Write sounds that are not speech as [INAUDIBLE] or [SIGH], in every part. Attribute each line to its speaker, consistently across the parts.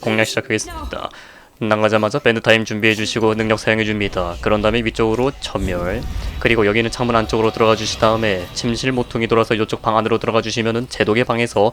Speaker 1: 공략 시작하겠습니다. 나가자마자 밴드 타임 준비해 주시고 능력 사용해 줍니다. 그런 다음에 위쪽으로 전멸 그리고 여기는 창문 안쪽으로 들어가 주신 다음에 침실 모퉁이 돌아서 이쪽 방 안으로 들어가 주시면은 제독의 방에서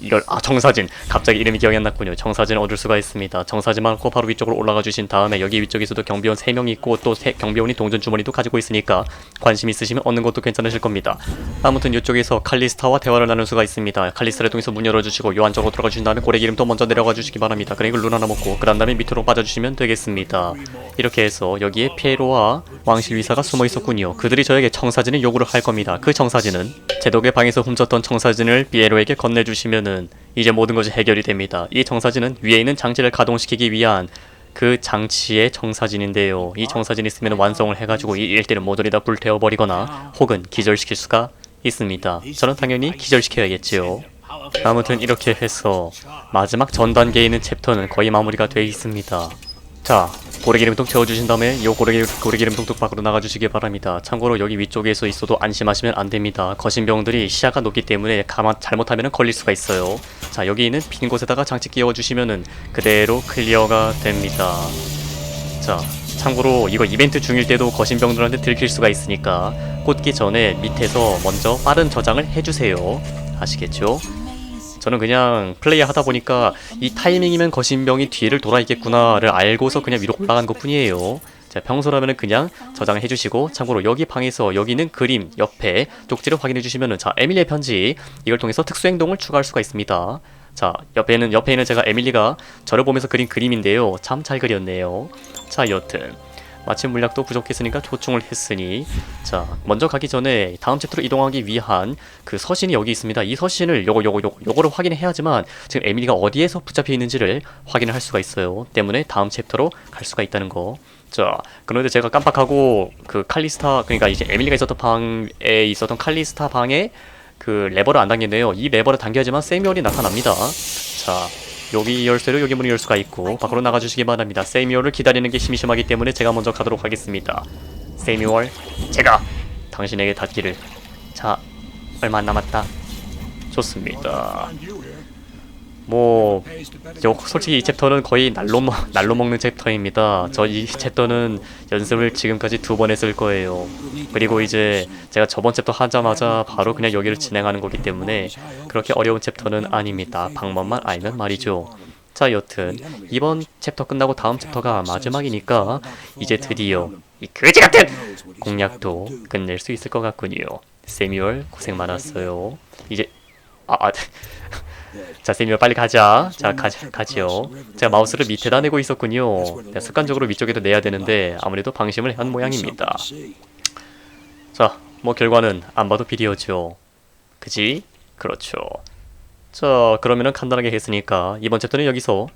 Speaker 1: 이걸 아 정사진. 갑자기 이름이 기억이 안 났군요. 정사진을 얻을 수가 있습니다. 정사진만 얻고 바로 위쪽으로 올라가 주신 다음에 여기 위쪽에서도 경비원 3명이 있고 또 세, 경비원이 동전 주머니도 가지고 있으니까 관심 있으시면 얻는 것도 괜찮으실 겁니다. 아무튼 이쪽에서 칼리스타와 대화를 나눌 수가 있습니다. 칼리스타를 통해서 문 열어주시고 요 안쪽으로 들어가 주신 다음에 고래 기름도 먼저 내려가 주시기 바랍니다. 그리고 룰 하나 먹고 그 다음에 밑으로 빠져주시면 되겠습니다 이렇게 해서 여기에 피에로와 왕실 위사가 숨어 있었군요 그들이 저에게 청사진을 요구를 할 겁니다 그 청사진은 제독의 방에서 훔쳤던 청사진을 피에로에게 건네주시면은 이제 모든 것이 해결이 됩니다. 이 청사진은 위에 있는 장치를 가동시키기 위한 그 장치의 청사진인데요. 이 청사진이 있으면 완성을 해가지고 이 일대를 모조리 다 불태워버리거나 혹은 기절시킬 수가 있습니다. 저는 당연히 기절시켜야겠지요. 아무튼 이렇게 해서 마지막 전 단계에 있는 챕터는 거의 마무리가 되어 있습니다. 자, 고래기름통 채워주신 다음에 요 고래기, 고래기름통 뚝 밖으로 나가주시기 바랍니다. 참고로 여기 위쪽에서 있어도 안심하시면 안 됩니다. 거신병들이 시야가 높기 때문에 가만 잘못하면 걸릴 수가 있어요. 자, 여기 있는 빈 곳에다가 장치 끼워주시면은 그대로 클리어가 됩니다. 자, 참고로 이거 이벤트 중일 때도 거신병들한테 들킬 수가 있으니까 꽂기 전에 밑에서 먼저 빠른 저장을 해주세요. 아시겠죠? 저는 그냥 플레이 하다 보니까 이 타이밍이면 거신병이 뒤를 돌아 있겠구나를 알고서 그냥 위로 올라간 것 뿐이에요. 자, 평소라면은 그냥 저장을 해주시고 참고로 여기 방에서 여기 있는 그림 옆에 쪽지를 확인해 주시면은 자 에밀리의 편지 이걸 통해서 특수 행동을 추가할 수가 있습니다. 자 옆에는 옆에 있는 제가 에밀리가 저를 보면서 그린 그림인데요. 참 잘 그렸네요. 자 여튼 마침 물약도 부족했으니까 초청을 했으니. 자 먼저 가기 전에 다음 챕터로 이동하기 위한 그 서신이 여기 있습니다. 이 서신을 요거 요거 요거 요거를 확인해야지만 지금 에밀리가 어디에서 붙잡혀 있는지를 확인을 할 수가 있어요. 때문에 다음 챕터로 갈 수가 있다는 거 자 그런데 제가 깜빡하고 그 칼리스타 그러니까 이제 에밀리가 있었던 방에 있었던 칼리스타 방에 그 레버를 안 당겼네요. 이 레버를 당겨야지만 세미얼이 나타납니다. 자 여기 열쇠로 여기 문을 열 수가 있고 밖으로 나가주시기 바랍니다. 세미얼을 기다리는 게 심심하기 때문에 제가 먼저 가도록 하겠습니다. 세미얼, 제가 당신에게 닿기를. 자, 얼마 안 남았다. 좋습니다. 뭐, 요, 솔직히 이 챕터는 거의 날로, 먹, [LAUGHS] 날로 먹는 챕터입니다. 저 이 챕터는 연습을 지금까지 두 번 했을 거예요. 그리고 이제 제가 저번 챕터 하자마자 바로 그냥 여기를 진행하는 거기 때문에 그렇게 어려운 챕터는 아닙니다. 방법만 알면 말이죠. 자, 여튼 이번 챕터 끝나고 다음 챕터가 마지막이니까 이제 드디어 이 그지 같은 공략도 끝낼 수 있을 것 같군요. 세미얼 고생 많았어요. 이제 아, 아 [LAUGHS] 자, 세미얼 빨리 가자. 자, 가, 가지요. 제가 마우스를 밑에다 내고 있었군요. 자, 습관적으로 위쪽에도 내야 되는데 아무래도 방심을 한 모양입니다. 자, 뭐 결과는 안 봐도 비디오죠. 그지? 그렇죠. 자, 그러면은 간단하게 했으니까 이번 챕터는 여기서